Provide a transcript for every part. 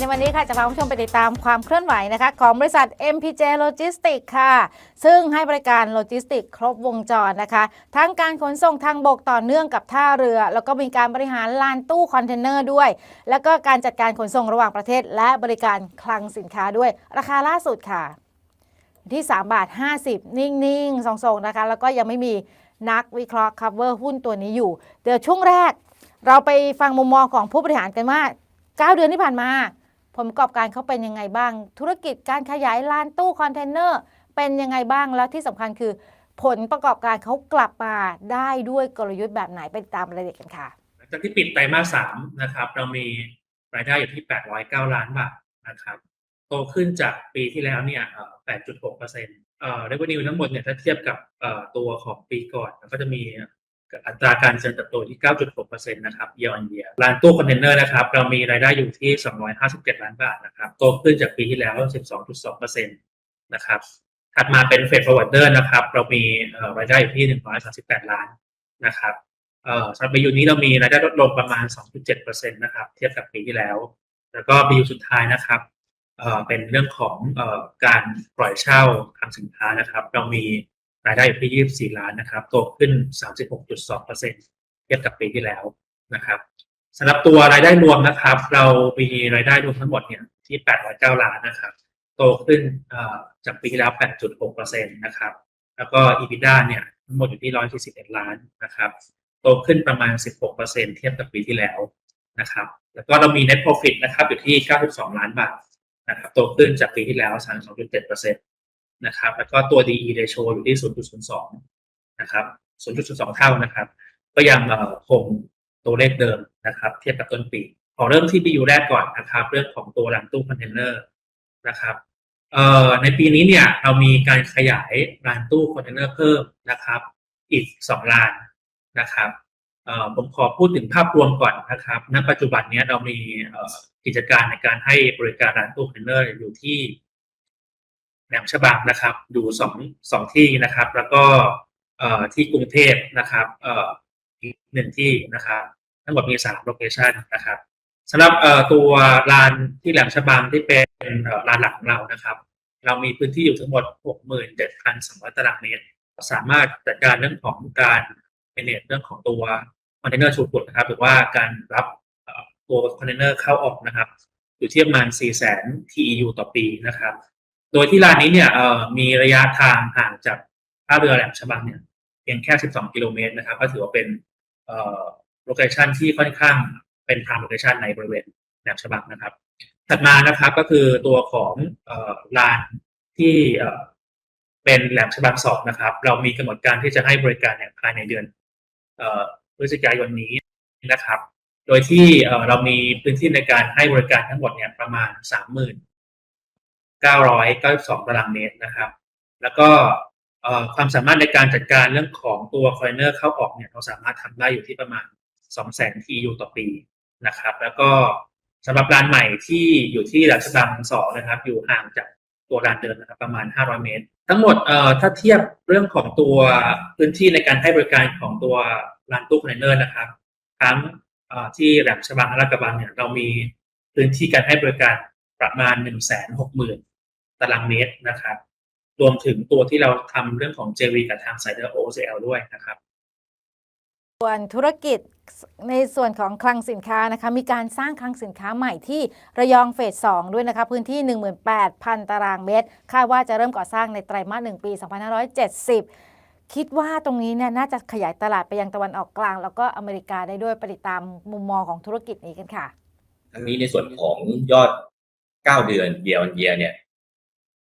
ในวันนี้ค่ะจะพาคุณผู้ชมไปติดตามความเคลื่อนไหวนะคะของบริษัท MPJ Logistics ค่ะ ซึ่งให้บริการโลจิสติกครบวงจรนะคะ ทั้งการขนส่งทางบกต่อเนื่องกับท่าเรือ แล้วก็มีการบริหารลานตู้คอนเทนเนอร์ด้วย แล้วก็การจัดการขนส่งระหว่างประเทศ และบริการคลังสินค้าด้วย ราคาล่าสุดค่ะ ที่ 3 บาท 50 นิ่งๆทรงๆนะคะ แล้วก็ยังไม่มีนักวิเคราะห์ cover หุ้นตัวนี้อยู่เดี๋ยวช่วงแรก เราไปฟังมุมมองของผู้บริหารกันว่า9เดือนที่ผ่านมา ผลประกอบการเขาเป็นยังไงบ้าง ธุรกิจการขยายลานตู้คอนเทนเนอร์เป็นยังไงบ้างแล้วที่สำคัญคือ ผลประกอบการเขากลับมาได้ด้วยกลยุทธ์แบบไหนไปตามรายละเอียดกันค่ะหลังจากที่ปิดไตรมาสสามนะครับเรามีรายได้อยู่ที่ 809 ล้านบาทนะครับโตขึ้นจากปีที่แล้วเนี่ย8.6เปอร์เซ็นต์เอ่อ revenue ทั้งหมดเนี่ยถ้าเทียบกับเอ่อตัวของปีก่อนก็จะมี อัตราการเจริญเติบโตที่ 9.6เปอร์เซ็นะครับ year on year ร้านตู้คอนเทนเนอร์นะครับ เรามีรายได้อยู่ที่ 257 ล้านบาทนะครับ โตขึ้นจากปีที่แล้ว 12.2เปอร์เซ็นะครับ ถัดมาเป็นเฟดฟอร์เวิร์ดเดอร์นะครับ เรามีรายได้อยู่ที่ 138 ล้านนะครับเอ่อสำหรับปีนี้เรามีรายได้ลดลงประมาณ 2.7%นะครับ เทียบกับปีที่แล้ว แล้วก็ปีสุดท้ายนะครับเอ่อเป็นเรื่องของเอ่อการปล่อยเช่าคลังสินค้านะครับ เรามี รายได้อยู่ที่ 24 ล้านนะครับโตขึ้น 36.2%เทียบกับปีที่แล้วนะครับสำหรับตัวรายได้รวมนะครับ เรามีรายได้รวมทั้งหมดเนี่ยที่ 809 ล้านนะครับ โตขึ้นจากปีที่แล้ว 8.6%นะครับ แล้วก็ EBITDA เนี่ยทั้งหมดอยู่ที่ 141 ล้านนะครับ โตขึ้นประมาณ 16%เทียบกับปีที่แล้วนะครับ แล้วก็เรามี net profit นะครับอยู่ที่ 92 ล้านบาทนะครับ โตขึ้นจากปีที่แล้ว 32.7%น นะครับ แล้วก็ตัว DE ratio อยู่ที่ 0.02 นะครับ 0.02 เท่านะครับ ก็ยังคงตัวเลขเดิมนะครับ เทียบกับต้นปีขอเริ่มที่ BU แรกก่อนนะครับ เรื่องของตัวรันตู้คอนเทนเนอร์นะครับเอ่อในปีนี้เนี่ยเรามีการขยายลานตู้คอนเทนเนอร์เพิ่มนะครับ อีก2ลานนะครับเอ่อผมขอพูดถึงภาพรวมก่อนนะครับ ณ ปัจจุบันนี้เรามีกิจการในการให้บริการร้านตู้คอนเทนเนอร์อยู่ที่ แหลมฉบังนะครับ อยู่สองสองที่นะครับ แล้วก็เอ่อที่กรุงเทพนะครับเอ่อีกหนึ่งที่นะครับ ทั้งหมดมีสามโลเคชันนะครับสำหรับเอ่อตัวลานที่แหลมฉบังที่เป็นลานหลักของเรานะครับ เรามีพื้นที่อยู่ทั้งหมด 67,200 ตารางเมตร สามารถจัดการเรื่องของการเมเนจเรื่องของตัวคอนเทนเนอร์ชูดนะครับหรือว่าการรับตัวคอนเทนเนอร์เข้าออกนะครับ อยู่ที่ประมาณ 400,000 TEU ต่อปีนะครับ โดยที่ลานนี้เนี่ยมีระยะทางห่างจากท่าเรือแหลมฉบังเนี่ยเพียงแค่ 12 กิโลเมตรนะครับ ก็ถือว่าเป็นโลเคชันที่ค่อนข้างเป็นพรามโลเคชันในบริเวณแหลมฉบังนะครับ ถัดมานะครับก็คือตัวของอลานที่เป็นแหลมฉบังสองนะครับ เรามีกำหนดการที่จะให้บริการเนี่ยภายในเดือนพฤศจิกายนนี้นะครับ โดยที่เรามีพื้นที่ในการให้บริการทั้งหมดเนี่ยประมาณสามหมื่นเก้าร้อยเก้าสิบสองตารางเมตรนะครับ แล้วก็ความสามารถในการจัดการเรื่องของตัวคอนเนอร์เข้าออกเนี่ยเราสามารถทำได้อยู่ที่ประมาณสองแสน TU ต่อปีนะครับ แล้วก็สำหรับร้านใหม่ที่อยู่ที่ราชบังสองนะครับ อยู่ห่างจากตัวร้านเดิมนะครับประมาณ 500 เมตร ทั้งหมดเอ่อถ้าเทียบเรื่องของตัวพื้นที่ในการให้บริการของตัวร้านตู้คอนเนอร์นะครับ ทั้งที่แหลมฉบังและกระบังเนี่ยเรามีพื้นที่การให้บริการประมาณ 1 6 0 0 0 0 ตารางเมตรนะครับ รวมถึงตัวที่เราทำเรื่องของ JV กับทาง s i d e r OCL ด้วยนะครับส่วนธุรกิจในส่วนของคลังสินค้านะคะมีการสร้างคลังสินค้าใหม่ที่ระยองเฟส 2 ด้วยนะคะพื้นที่ 18,000 ตารางเมตร คาดว่าจะเริ่มก่อสร้างในไตรมาส 1 ปี 2570 คิดว่าตรงนี้เนี่ยน่าจะขยายตลาดไปยังตะวันออกกลาง แล้วก็อเมริกาได้ด้วยไปติดตามมุมมองของธุรกิจนี้กันค่ะ ทั้งนี้ในส่วนของยอด 9 เดือน year on year เนี่ย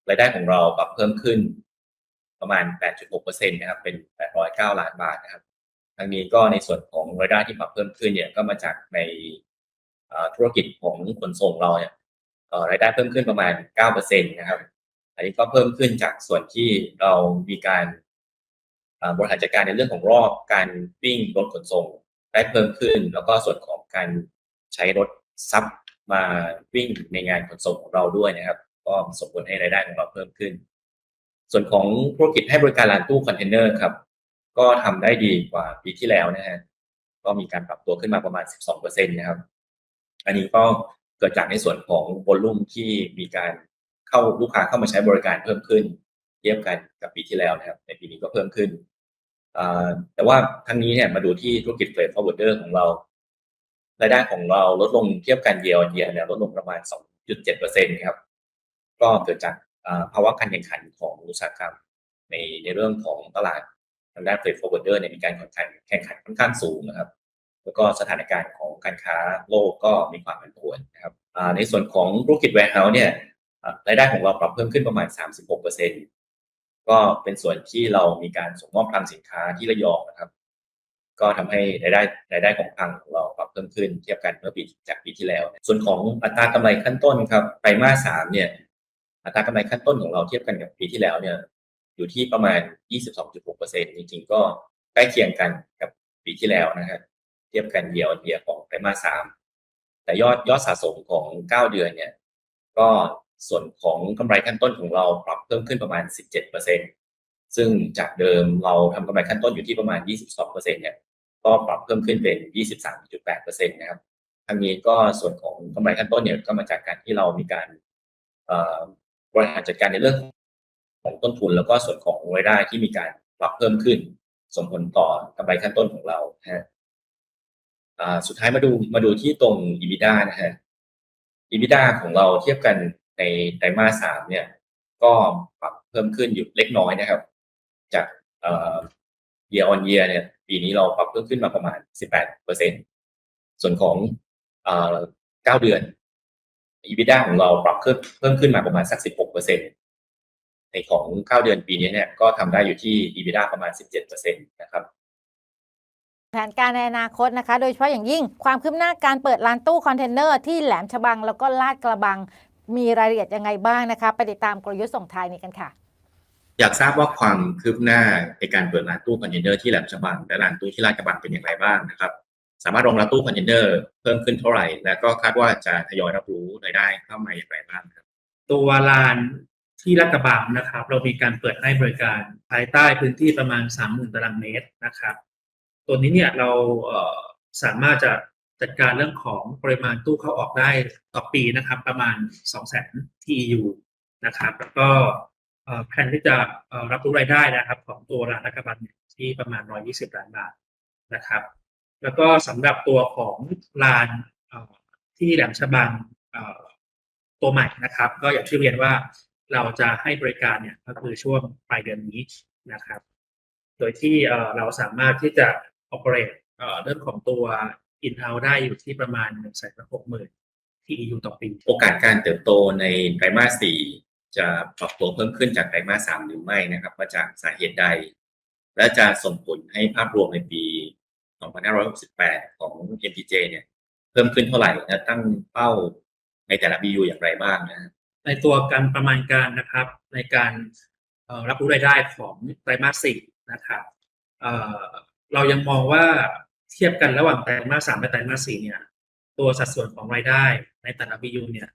รายได้ของเราปรับเพิ่มขึ้นประมาณ 8.6%นะครับ เป็น 809 ล้านบาทนะครับทั้งนี้ก็ในส่วนของรายได้ที่ปรับเพิ่มขึ้นเนี่ยก็มาจากในธุรกิจของขนส่งเราเนี่ยรายได้เพิ่มขึ้นประมาณ 9%นะครับ อันนี้ก็เพิ่มขึ้นจากส่วนที่เรามีการบริหารจัดการในเรื่องของรอบการวิ่งรถขนส่งได้เพิ่มขึ้น แล้วก็ส่วนของการใช้รถซับมาวิ่งในงานขนส่งของเราด้วยนะครับ ก็ส่งผลให้รายได้ของเราเพิ่มขึ้น ส่วนของธุรกิจให้บริการลานตู้คอนเทนเนอร์ครับ ก็ทำได้ดีกว่าปีที่แล้วนะฮะก็มีการปรับตัวขึ้นมาประมาณ 12%นะครับ อันนี้ก็เกิดจากในส่วนของวอลุ่มที่มีการเข้าลูกค้าเข้ามาใช้บริการเพิ่มขึ้น เทียบกันกับปีที่แล้วนะครับ ในปีนี้ก็เพิ่มขึ้น แต่ว่าทั้งนี้เนี่ยมาดูที่ธุรกิจ Freight Forwarder ของเรารายได้ของเราลดลงเทียบกัน year on year เนี่ยลดลงประมาณ 2.7%ครับ ก็เกิดจากภาวะการแข่งขันของอุตสาหกรรมในในเรื่องของตลาดทางด้าน Freight Forwarder เนี่ยมีการแข่งขันแข่งขันค่อนข้างสูงนะครับ แล้วก็สถานการณ์ของการค้าโลกก็มีความผันผวนนะครับในส่วนของธุรกิจ warehouse เนี่ยรายได้ของเราปรับเพิ่มขึ้นประมาณ 36%ก็เป็นส่วนที่เรามีการส่งมอบคลังสินค้าที่ระยองนะครับ ก็ทำให้รายได้รายได้ของคลังของเราปรับเพิ่มขึ้นเทียบกันเมื่อปีจากปีที่แล้ว ส่วนของอัตรากำไรขั้นต้นครับไตรมาสสามเนี่ย อัตรากำไรขั้นต้นของเราเทียบกันกับปีที่แล้วเนี่ยอยู่ที่ประมาณ 22.6%จริงๆ ก็ใกล้เคียงกันกับปีที่แล้วนะครับเทียบกันเยียร์เยียของไตรมาสสามแต่ยอดยอดสะสมของ 9 เดือนเนี่ยก็ส่วนของกำไรขั้นต้นของเราปรับเพิ่มขึ้นประมาณ 17%ซึ่งจากเดิมเราทำกำไรขั้นต้นอยู่ที่ประมาณ 22%เนี่ยก็ปรับเพิ่มขึ้นเป็น 23.8%นะครับทั้งนี้ก็ส่วนของกำไรขั้นต้นเนี่ยก็มาจากการที่เรามีการ บริหารจัดการในเรื่องของต้นทุนแล้วก็ส่วนของรายได้ที่มีการปรับเพิ่มขึ้น ส่งผลต่อกำไรขั้นต้นของเราฮะสุดท้ายมาดูมาดูที่ตรง EBITDA นะฮะ EBITDA ของเราเทียบกันในไตรมาสสามเนี่ย ก็ปรับเพิ่มขึ้นอยู่เล็กน้อยนะครับ จากเอ่อ year on year เนี่ย ปีนี้เราปรับเพิ่มขึ้นมาประมาณ 18%ส่วนของเอ่อ9เดือน EBITDA ของเราปรับเพิ่มเพิ่มขึ้นมาประมาณสัก 16%ในของ9เดือนปีนี้เนี่ยก็ทำได้อยู่ที่ EBITDA ประมาณ 17%นะครับแผนการในอนาคตนะคะ โดยเฉพาะอย่างยิ่งความคืบหน้าการเปิดร้านตู้คอนเทนเนอร์ที่แหลมฉบังแล้วก็ลาดกระบังมีรายละเอียดยังไงบ้างนะคะไปติดตามกลยุทธ์ส่งท้ายนี้กันค่ะ อยากทราบว่าความคืบหน้าในการเปิดร้านตู้คอนเทนเนอร์ที่แหลมฉบังและร้านตู้ที่ลาดกระบังเป็นอย่างไรบ้างนะครับ สามารถรองรับตู้คอนเทนเนอร์เพิ่มขึ้นเท่าไหร่ และก็คาดว่าจะทยอยรับรู้รายได้เข้ามาอย่างไรบ้างครับ ตัวลานที่ลาดกระบังนะครับ เรามีการเปิดให้บริการภายใต้พื้นที่ประมาณ 30,000ตารางเมตรนะครับ ตัวนี้เนี่ยเราสามารถจะจัดการเรื่องของปริมาณตู้เข้าออกได้ต่อปีนะครับ ประมาณ 200,000 TEU นะครับ แล้วก็แผนที่จะรับรู้รายได้นะครับ ของตัวร้านลาดกระบันที่ประมาณ 120 ล้านบาทนะครับ แล้วก็สำหรับตัวของลานที่แหลมฉบังตัวใหม่นะครับ ก็อย่างที่เรียนว่าเราจะให้บริการเนี่ยก็คือช่วงปลายเดือนนี้นะครับ โดยที่เราสามารถที่จะ operate เอ่อเรื่องของตัว in house ได้อยู่ที่ประมาณ1 6 0 0 0 0 TEU ต่อปีโอกาสการเติบโตในไตรมาสสี่จะปรับตัวเพิ่มขึ้นจากไตรมาสสามหรือไม่นะครับมาจากสาเหตุใด และจะส่งผลให้ภาพรวมในปี 2568 ของ MPJ เนี่ยเพิ่มขึ้นเท่าไหร่และตั้งเป้าในแต่ละ BU อย่างไรบ้างนะในตัวการประมาณการนะครับ ในการรับรู้รายได้ของไตรมาสสี่นะครับเเรายังมองว่าเทียบกันระหว่างไตรมาสสามและไตรมาสสี่เนี่ย ตัวสัดส่วนของรายได้ในแต่ละ BU เนี่ย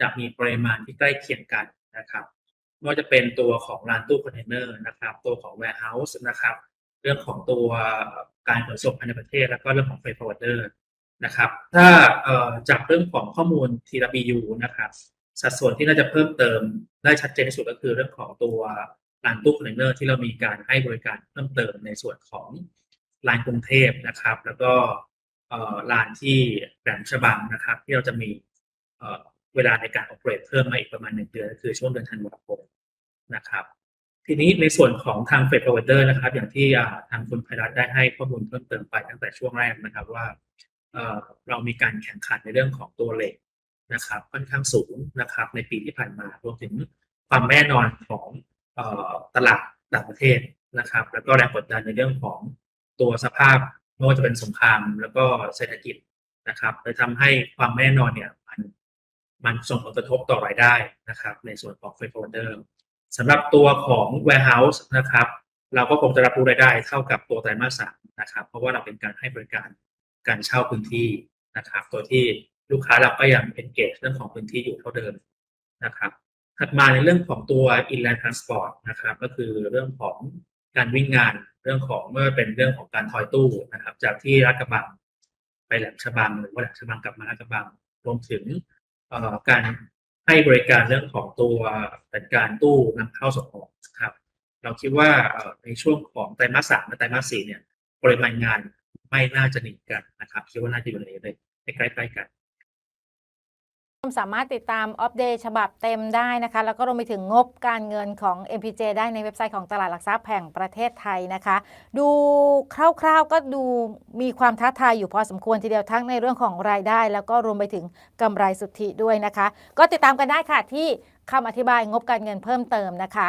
จะมีปริมาณที่ใกล้เคียงกันนะครับไม่ว่าจะเป็นตัวของร้านตู้คอนเทนเนอร์นะครับ ตัวของ warehouse นะครับ รื่องของตัวการขนส่งภายในประเทศ แล้วก็เรื่องของ freight forwarder นะครับ ถ้าจากเรื่องของข้อมูลทีละ BU นะครับ สัดส่วนที่น่าจะเพิ่มเติมได้ชัดเจนที่สุดก็คือเรื่องของตัวร้านตู้คอนเทนเนอร์ที่เรามีการให้บริการเพิ่มเติมในส่วนของลานกรุงเทพนะครับ แล้วก็ลานที่แหลมฉบังนะครับ ที่เราจะมีเวลาในการ operate เพิ่มมาอีกประมาณหนึ่งเดือนก็คือช่วงเดือนธันวาคมนะครับ ทีนี้ในส่วนของทาง freight forwarder นะครับ อย่างที่ทางคุณไพรัตได้ให้ข้อมูลเพิ่มเติมไปตั้งแต่ช่วงแรกนะครับว่าเเรามีการแข่งขันในเรื่องของตัวเลทนะครับ ค่อนข้างสูงนะครับ ในปีที่ผ่านมารวมถึงความแน่นอนของออตลาดต่างประเทศนะครับ แล้วก็แรงกดดันในเรื่องของตัวสภาพไม่ว่าจะเป็นสงครามแล้วก็เศรษฐกิจนะครับเลยทำให้ความไม่แน่นอนเนี่ยมันมันส่งผลกระทบต่อรายได้นะครับ ในส่วนของ freight forwarder สำหรับตัวของ warehouse นะครับ เราก็คงจะรับรู้รายได้เท่ากับตัวไตรมาสสามนะครับ เพราะว่าเราเป็นการให้บริการการเช่าพื้นที่นะครับ ตัวที่ลูกค้าเราก็ยัง engage เรื่องของพื้นที่อยู่เท่าเดิมนะครับ ถัดมาในเรื่องของตัว inland transport นะครับ ก็คือเรื่องของการวิ่งงานเรื่องของเมื่อเป็นเรื่องของการทอยตู้นะครับ จากที่ลาดกระบังไปแหลมฉบังหรือว่าแหลมฉบังกลับมาลากระบังรวมถึงเอ่อการ ให้บริการเรื่องของตัวจัดการตู้นำเข้าส่งออกครับ เราคิดว่าในช่วงของไตรมาสสามและไตรมาสสี่เนี่ย ปริมาณงานไม่น่าจะหนีกันนะครับ คิดว่าน่าจะอยู่ในใกล้ๆกัน สามารถติดตามอัปเดตฉบับเต็มได้นะคะ แล้วก็รวมไปถึงงบการเงินของ MPJ ได้ในเว็บไซต์ของตลาดหลักทรัพย์แห่งประเทศไทยนะคะ ดูคร่าวๆก็ดูมีความท้าทายอยู่พอสมควรทีเดียวทั้งในเรื่องของรายได้ แล้วก็รวมไปถึงกำไรสุทธิด้วยนะคะ ก็ติดตามกันได้ค่ะที่คำอธิบายงบการเงินเพิ่มเติมนะคะ